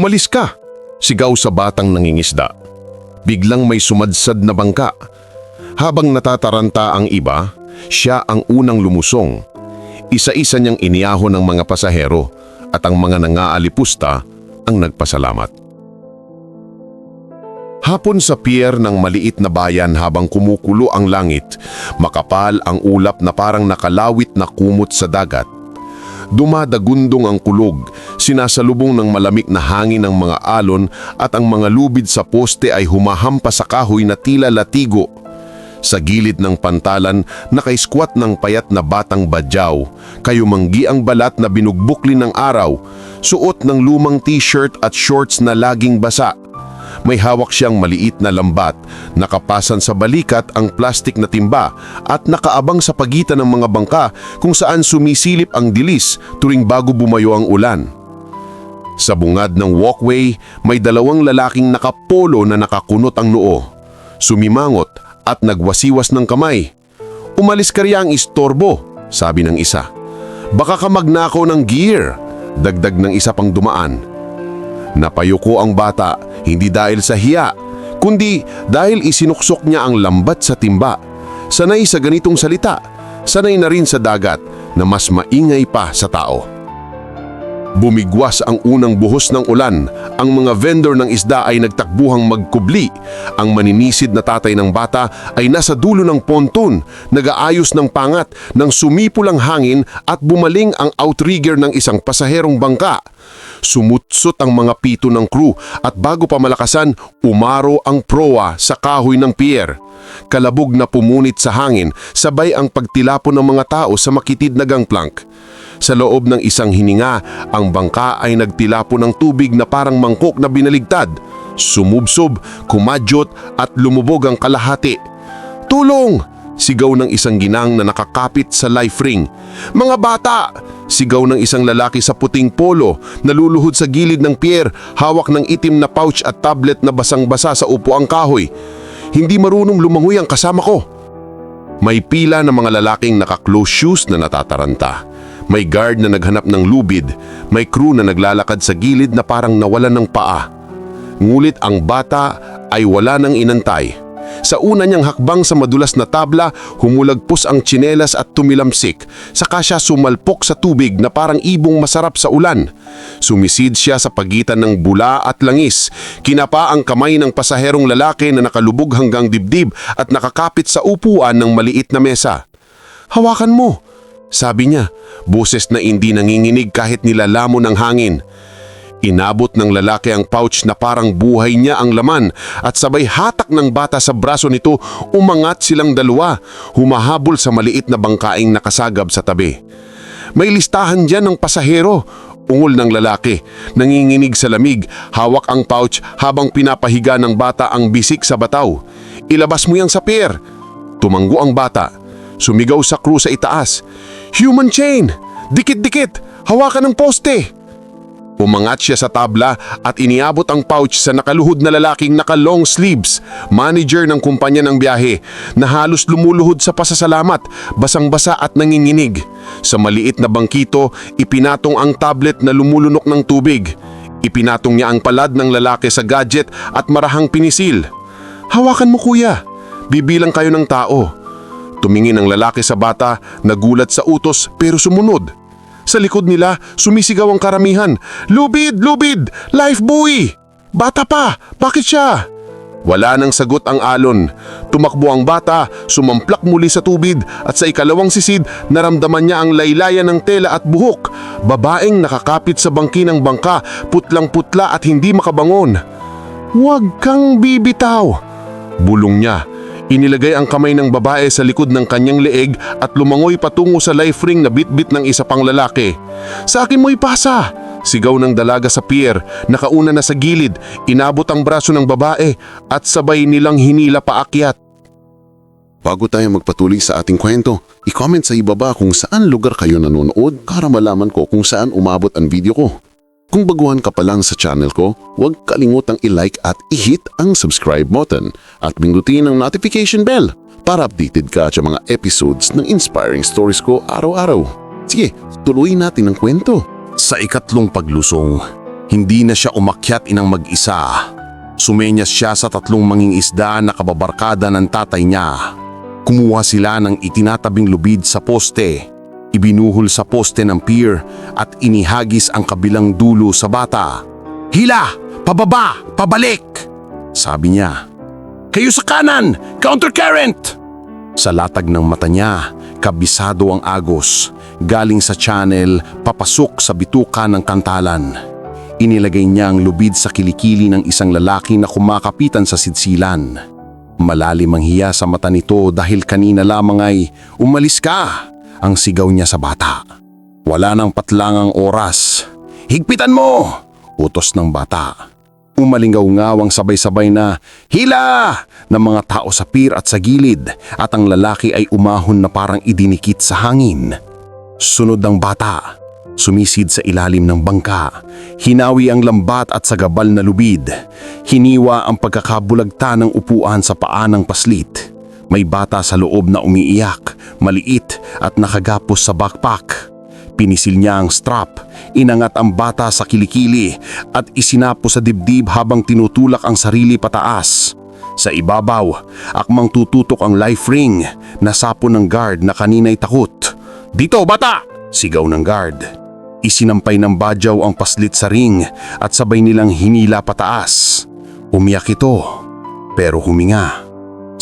Umalis ka! Sigaw sa batang nangingisda. Biglang may sumadsad na bangka. Habang natataranta ang iba, siya ang unang lumusong. Isa-isa niyang iniyaho ng mga pasahero at ang mga nangaalipusta ang nagpasalamat. Hapon sa pier ng maliit na bayan habang kumukulo ang langit, makapal ang ulap na parang nakalawit na kumot sa dagat. Dumadagundong ang kulog, sinasalubong ng malamig na hangin ng mga alon at ang mga lubid sa poste ay humahampas sa kahoy na tila latigo. Sa gilid ng pantalan, nakaiskwat ng payat na batang badyaw, kayumanggi ang balat na binugbukli ng araw, suot ng lumang t-shirt at shorts na laging basa. May hawak siyang maliit na lambat, nakapasan sa balikat ang plastik na timba at nakaabang sa pagitan ng mga bangka kung saan sumisilip ang dilis tuwing bago bumayo ang ulan. Sa bungad ng walkway, may dalawang lalaking nakapolo na nakakunot ang noo. Sumimangot at nagwasiwas ng kamay. Umalis ka riyang istorbo, sabi ng isa. Baka ka magnakaw ng gear, dagdag ng isa pang dumaan. Napayuko ang bata, hindi dahil sa hiya, kundi dahil isinuksok niya ang lambat sa timba. Sanay sa ganitong salita, sanay na rin sa dagat na mas maingay pa sa tao. Bumigwas ang unang buhos ng ulan, ang mga vendor ng isda ay nagtakbuhang magkubli. Ang maninisid na tatay ng bata ay nasa dulo ng ponton, nagaayos ng pangat nang sumipol ang hangin at bumaling ang outrigger ng isang pasaherong bangka. Sumutsot ang mga pito ng crew at bago pa malakasan, umaro ang proa sa kahoy ng pier. Kalabog na pumunit sa hangin, sabay ang pagtilapon ng mga tao sa makitid na gangplank. Sa loob ng isang hininga, ang bangka ay nagtilapo ng tubig na parang mangkok na binaligtad. Sumubsob, kumadyot at lumubog ang kalahati. Tulong! Sigaw ng isang ginang na nakakapit sa life ring. Mga bata! Sigaw ng isang lalaki sa puting polo, naluluhod sa gilid ng pier, hawak ng itim na pouch at tablet na basang-basa sa upuang kahoy. Hindi marunong lumangoy ang kasama ko. May pila ng mga lalaking naka-close shoes na natataranta. May guard na naghanap ng lubid. May crew na naglalakad sa gilid na parang nawalan ng paa. Ngulit ang bata ay wala nang inantay. Sa una niyang hakbang sa madulas na tabla, humulagpos ang tsinelas at tumilamsik. Saka siya sumalpok sa tubig na parang ibong masarap sa ulan. Sumisid siya sa pagitan ng bula at langis. Kinapa ang kamay ng pasaherong lalaki na nakalubog hanggang dibdib at nakakapit sa upuan ng maliit na mesa. Hawakan mo, sabi niya, boses na hindi nanginginig kahit nilalamon ng hangin. Inabot ng lalaki ang pouch na parang buhay niya ang laman at sabay hatak ng bata sa braso nito, umangat silang dalawa, humahabol sa maliit na bangkaing nakasagab sa tabi. May listahan dyan ng pasahero, ungol ng lalaki, nanginginig sa lamig, hawak ang pouch habang pinapahiga ng bata ang bisik sa bataw. Ilabas mo yang sa pier. Tumanggo ang bata. Sumigaw sa crew sa itaas. Human chain! Dikit-dikit! Hawakan ng poste! Umangat siya sa tabla at iniabot ang pouch sa nakaluhod na lalaking naka-long sleeves, manager ng kumpanya ng biyahe, na halos lumuluhod sa pasasalamat, basang-basa at nanginginig. Sa maliit na bangkito, ipinatong ang tablet na lumulunok ng tubig. Ipinatong niya ang palad ng lalaki sa gadget at marahang pinisil. Hawakan mo kuya, bibilang kayo ng tao. Tumingin ang lalaki sa bata, nagulat sa utos pero sumunod. Sa likod nila, sumisigaw ang karamihan. Lubid! Lubid! Life buoy! Bata pa! Bakit siya? Wala nang sagot ang alon. Tumakbo ang bata, sumamplak muli sa tubig at sa ikalawang sisid naramdaman niya ang laylayan ng tela at buhok. Babaeng nakakapit sa bangki ng bangka, putlang-putla at hindi makabangon. Huwag kang bibitaw! Bulong niya. Inilagay ang kamay ng babae sa likod ng kanyang leeg at lumangoy patungo sa life ring na bitbit ng isa pang lalaki. Sa akin mo ipasa! Sigaw ng dalaga sa pier, nakauna na sa gilid, inabot ang braso ng babae at sabay nilang hinila paakyat. Bago tayo magpatuloy sa ating kwento, i-comment sa ibaba kung saan lugar kayo nanonood para malaman ko kung saan umabot ang video ko. Kung baguhan ka pa lang sa channel ko, huwag kalimutang i-like at i-hit ang subscribe button at pindutin ang notification bell para updated ka sa mga episodes ng inspiring stories ko araw-araw. Sige, tuloy natin ang kwento. Sa ikatlong paglusong, Hindi na siya umakyat inang mag-isa. Sumenyas siya sa tatlong manging isda na kababarkada ng tatay niya. Kumuha sila ng itinatabing lubid sa poste. Ibinuhol sa poste ng pier at inihagis ang kabilang dulo sa bata. Hila! Pababa! Pabalik! Sabi niya. Kayo sa kanan! Countercurrent! Sa latag ng mata niya, kabisado ang agos. Galing sa channel, papasok sa bituka ng kantalan. Inilagay niya ang lubid sa kilikili ng isang lalaki na kumakapitan sa sidsilan. Malalim ang hiya sa mata nito dahil kanina lamang ay, umalis ka! Ang sigaw niya sa bata. Wala nang patlangang oras. Higpitan mo! Utos ng bata. Umalingaw-ngawang sabay-sabay na hila ng mga tao sa pier at sa gilid at ang lalaki ay umahon na parang idinikit sa hangin. Sunod ang bata. Sumisid sa ilalim ng bangka. Hinawi ang lambat at sagabal na lubid. Hiniwa ang pagkakabulagta ng upuan sa paa ng paslit. May bata sa loob na umiiyak, maliit at nakagapos sa backpack. Pinisil niya ang strap, inangat ang bata sa kilikili at isinapo sa dibdib habang tinutulak ang sarili pataas. Sa ibabaw, akmang tututok ang life ring, nasapo ng guard na kanina'y takot. Dito, bata! Sigaw ng guard. Isinampay ng badyaw ang paslit sa ring at sabay nilang hinila pataas. Umiyak ito, pero huminga.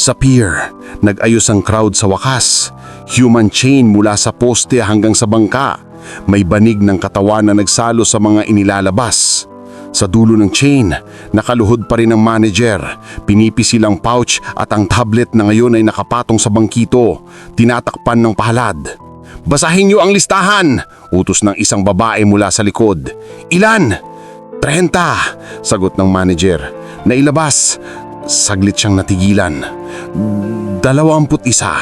Sa pier, nag-ayos ang crowd sa wakas. Human chain mula sa poste hanggang sa bangka. May banig ng katawan na nagsalo sa mga inilalabas. Sa dulo ng chain, nakaluhod pa rin ang manager. Pinipisil ang pouch at ang tablet na ngayon ay nakapatong sa bangkito. Tinatakpan ng pahalad. Basahin niyo ang listahan! Utos ng isang babae mula sa likod. Ilan? 30, sagot ng manager. Nailabas. Saglit siyang natigilan. Dalawamput isa.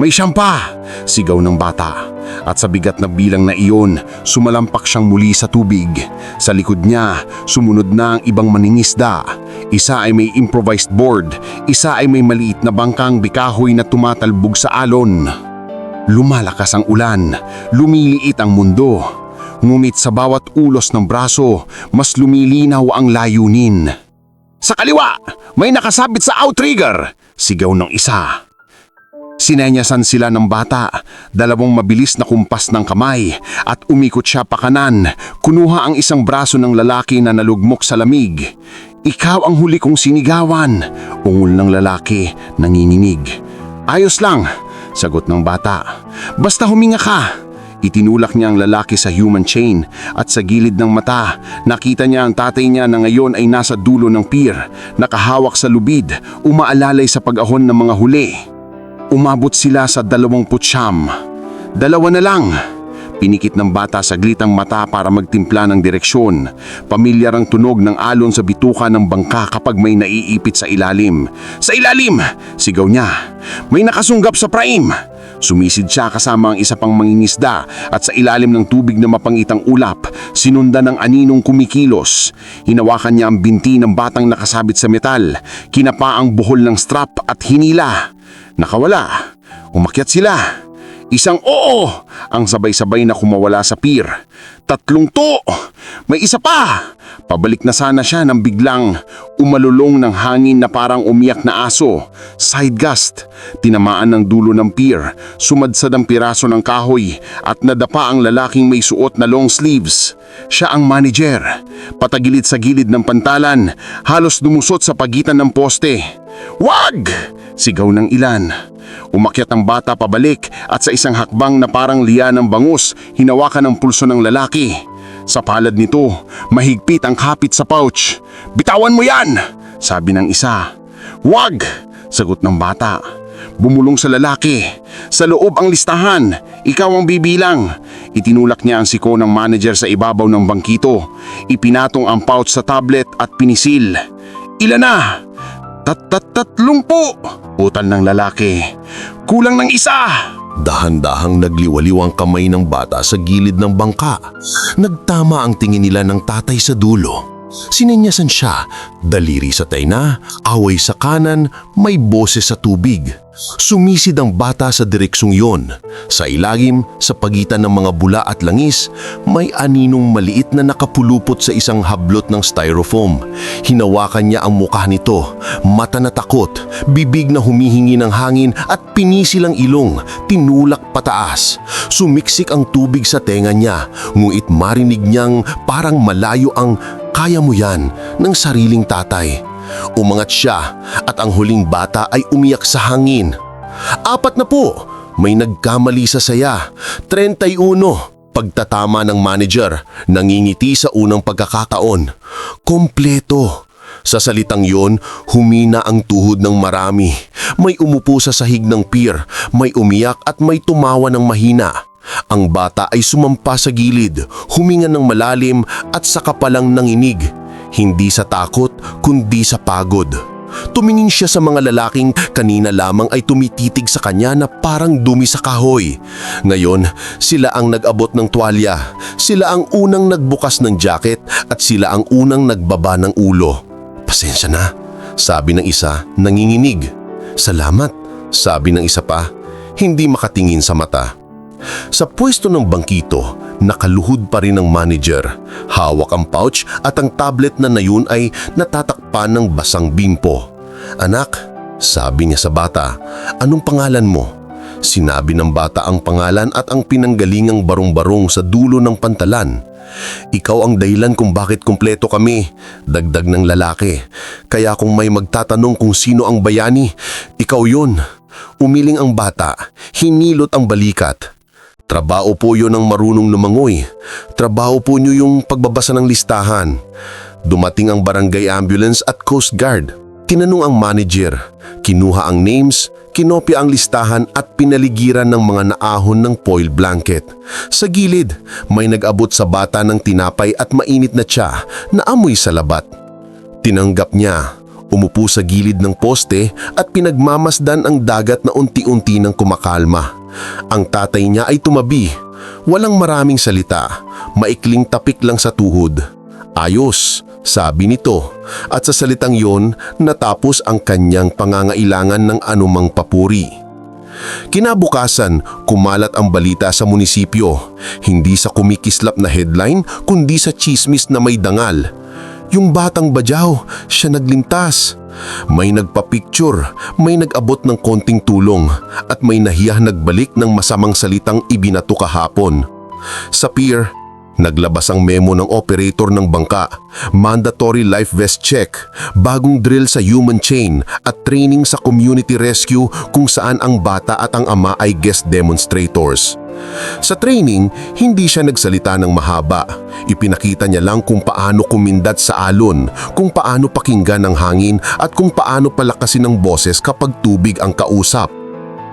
May siyam pa, sigaw ng bata. At sa bigat na bilang na iyon, sumalampak siyang muli sa tubig. Sa likod niya, sumunod na ang ibang maningisda. Isa ay may improvised board, isa ay may maliit na bangkang bikahoy na tumatalbog sa alon. Lumalakas ang ulan, lumiliit ang mundo. Ngunit sa bawat ulos ng braso, mas lumilinaw ang layunin. Sa kaliwa, may nakasabit sa outrigger, sigaw ng isa. Sinenyasan sila ng bata, dalawang mabilis na kumpas ng kamay at umikot siya pa kanan, kunuha ang isang braso ng lalaki na nalugmok sa lamig. Ikaw ang huli kong sinigawan, ungol ng lalaki, nanginginig. Ayos lang, sagot ng bata. Basta huminga ka. Itinulak niya ang lalaki sa human chain at sa gilid ng mata, nakita niya ang tatay niya na ngayon ay nasa dulo ng pier, nakahawak sa lubid, umaalalay sa pag-ahon ng mga huli. Umabot sila sa dalawang putsyam. Dalawa na lang. Pinikit ng bata saglit ang mata para magtimpla ng direksyon. Pamilyar ang tunog ng alon sa bituka ng bangka kapag may naiipit sa ilalim. Sa ilalim! Sigaw niya. May nakasunggap sa prime! Sumisid siya kasama ang isa pang mangingisda at sa ilalim ng tubig na mapangitang ulap, sinundan ng aninong kumikilos. Hinawakan niya ang binti ng batang nakasabit sa metal, kinapa ang buhol ng strap at hinila. Nakawala. Umakyat sila. Isang oo ang sabay-sabay na kumawala sa pier. Tatlong to! May isa pa! Pabalik na sana siya nang biglang umalulong ng hangin na parang umiyak na aso. Side gust. Tinamaan ng dulo ng pier. Sumadsad ang piraso ng kahoy at nadapa ang lalaking may suot na long sleeves. Siya ang manager. Patagilid sa gilid ng pantalan. Halos dumusot sa pagitan ng poste. Wag! Sigaw ng ilan. Umakyat ang bata pabalik at sa isang hakbang na parang liya ng bangus, hinawakan ang pulso ng lalaki. Sa palad nito, mahigpit ang kapit sa pouch. Bitawan mo yan! Sabi ng isa. Wag! Sagot ng bata. Bumulong sa lalaki. Sa loob ang listahan. Ikaw ang bibilang. Itinulak niya ang siko ng manager sa ibabaw ng bangkito. Ipinatong ang pouch sa tablet at pinisil. Ilan na? Tat-tat-tatlong po! Utal ng lalaki. Kulang ng isa! Dahan-dahang nagliwaliw ang kamay ng bata sa gilid ng bangka. Nagtama ang tingin nila ng tatay sa dulo. Sinenyasan siya, daliri sa taina, away sa kanan, may boses sa tubig. Sumisid ang bata sa direksyong yon. Sa ilalim, sa pagitan ng mga bula at langis, may aninong maliit na nakapulupot sa isang hablot ng styrofoam. Hinawakan niya ang mukha nito, mata na takot, bibig na humihingi ng hangin at pinisilang ilong, tinulak pataas. Sumiksik ang tubig sa tenga niya, ngunit marinig niyang parang malayo ang kaya mo yan ng sariling tatay. Umangat siya at ang huling bata ay umiyak sa hangin. Apat na po, may nagkamali sa saya. 31, pagtatama ng manager, nangingiti sa unang pagkakataon. Kompleto. Sa salitang yon, humina ang tuhod ng marami. May umupo sa sahig ng pier, may umiyak at may tumawa ng mahina. Ang bata ay sumampa sa gilid, huminga ng malalim at saka palang nanginig. Hindi sa takot, kundi sa pagod. Tumingin siya sa mga lalaking kanina lamang ay tumititig sa kanya na parang dumi sa kahoy. Ngayon, sila ang nag-abot ng tuwalya. Sila ang unang nagbukas ng jacket at sila ang unang nagbaba ng ulo. Pasensya na, sabi ng isa, nanginginig. Salamat, sabi ng isa pa, hindi makatingin sa mata. Sa pwesto ng bangkito, nakaluhod pa rin ang manager. Hawak ang pouch at ang tablet na nayon ay natatakpan ng basang bimpo. Anak, sabi niya sa bata, anong pangalan mo? Sinabi ng bata ang pangalan at ang pinanggalingang barong-barong sa dulo ng pantalan. Ikaw ang dahilan kung bakit kumpleto kami, dagdag ng lalaki. Kaya kung may magtatanong kung sino ang bayani, ikaw yun. Umiling ang bata, hinilot ang balikat. Trabaho po yun ng marunong lumangoy. Trabaho po nyo yung pagbabasa ng listahan. Dumating ang barangay ambulance at coast guard. Tinanong ang manager. Kinuha ang names, kinopya ang listahan at pinaligiran ng mga naahon ng foil blanket. Sa gilid, may nag-abot sa bata ng tinapay at mainit na tsa na amoy sa labat. Tinanggap niya. Umupo sa gilid ng poste at pinagmamasdan ang dagat na unti-unti ng kumakalma. Ang tatay niya ay tumabi. Walang maraming salita. Maikling tapik lang sa tuhod. Ayos, sabi nito. At sa salitang yon, natapos ang kanyang pangangailangan ng anumang papuri. Kinabukasan, kumalat ang balita sa munisipyo. Hindi sa kumikislap na headline, kundi sa chismis na may dangal. Yung batang badyaw, siya naglintas. May nagpa-picture, may nag-abot ng konting tulong, at may nahiyah nagbalik ng masamang salitang ibinato kahapon. Sa pier, naglabas ang memo ng operator ng bangka, mandatory life vest check, bagong drill sa human chain at training sa community rescue kung saan ang bata at ang ama ay guest demonstrators. Sa training, hindi siya nagsalita ng mahaba. Ipinakita niya lang kung paano kumindat sa alon, kung paano pakinggan ang hangin at kung paano palakasin ang boses kapag tubig ang kausap.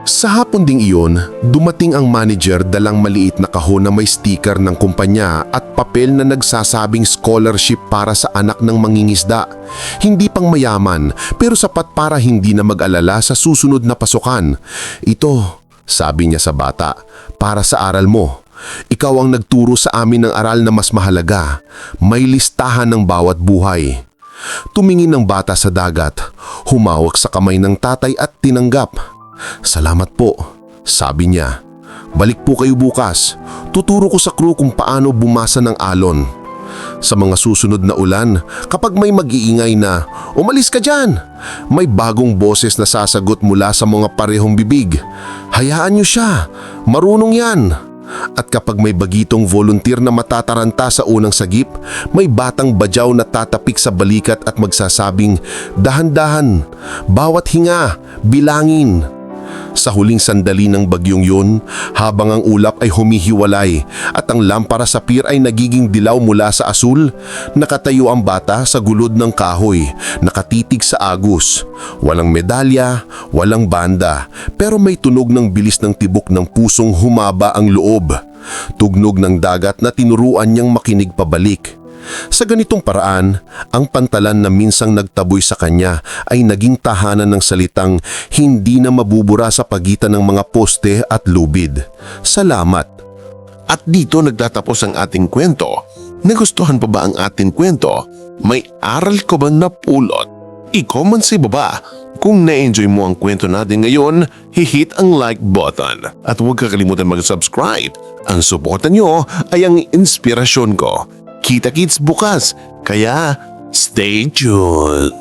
Sa hapon ding iyon, dumating ang manager dalang maliit na kahon na may sticker ng kumpanya at papel na nagsasabing scholarship para sa anak ng mangingisda. Hindi pang mayaman pero sapat para hindi na mag-alala sa susunod na pasukan. Ito, sabi niya sa bata, para sa aral mo. Ikaw ang nagturo sa amin ng aral na mas mahalaga. May listahan ng bawat buhay. Tumingin ng bata sa dagat, humawak sa kamay ng tatay at tinanggap. Salamat po, sabi niya. Balik po kayo bukas. Tuturo ko sa crew kung paano bumasa ng alon. Sa mga susunod na ulan, kapag may mag-iingay na, umalis ka dyan! May bagong boses na sasagot mula sa mga parehong bibig. Hayaan niyo siya, marunong yan. At kapag may bagitong volunteer na matataranta sa unang sagip, may batang badyaw na tatapik sa balikat at magsasabing, Dahan-dahan, bawat hinga, bilangin. Sa huling sandali ng bagyong yun, habang ang ulap ay humihiwalay at ang lampara sa pier ay nagiging dilaw mula sa asul, nakatayo ang bata sa gulod ng kahoy, nakatitig sa agus. Walang medalya, walang banda, pero may tunog ng bilis ng tibok ng pusong humaba ang loob. Tugnog ng dagat na tinuruan niyang makinig pabalik. Sa ganitong paraan, ang pantalan na minsang nagtaboy sa kanya ay naging tahanan ng salitang hindi na mabubura sa pagitan ng mga poste at lubid. Salamat. At dito nagtatapos ang ating kwento. Nagustuhan pa ba ang ating kwento? May aral ko bang napulot? i-comment sa baba. Kung na-enjoy mo ang kwento natin ngayon, hihit ang like button. At huwag kakalimutan mag-subscribe. Ang suporta nyo ay ang inspirasyon ko. Kita-kits bukas, kaya stay tuned.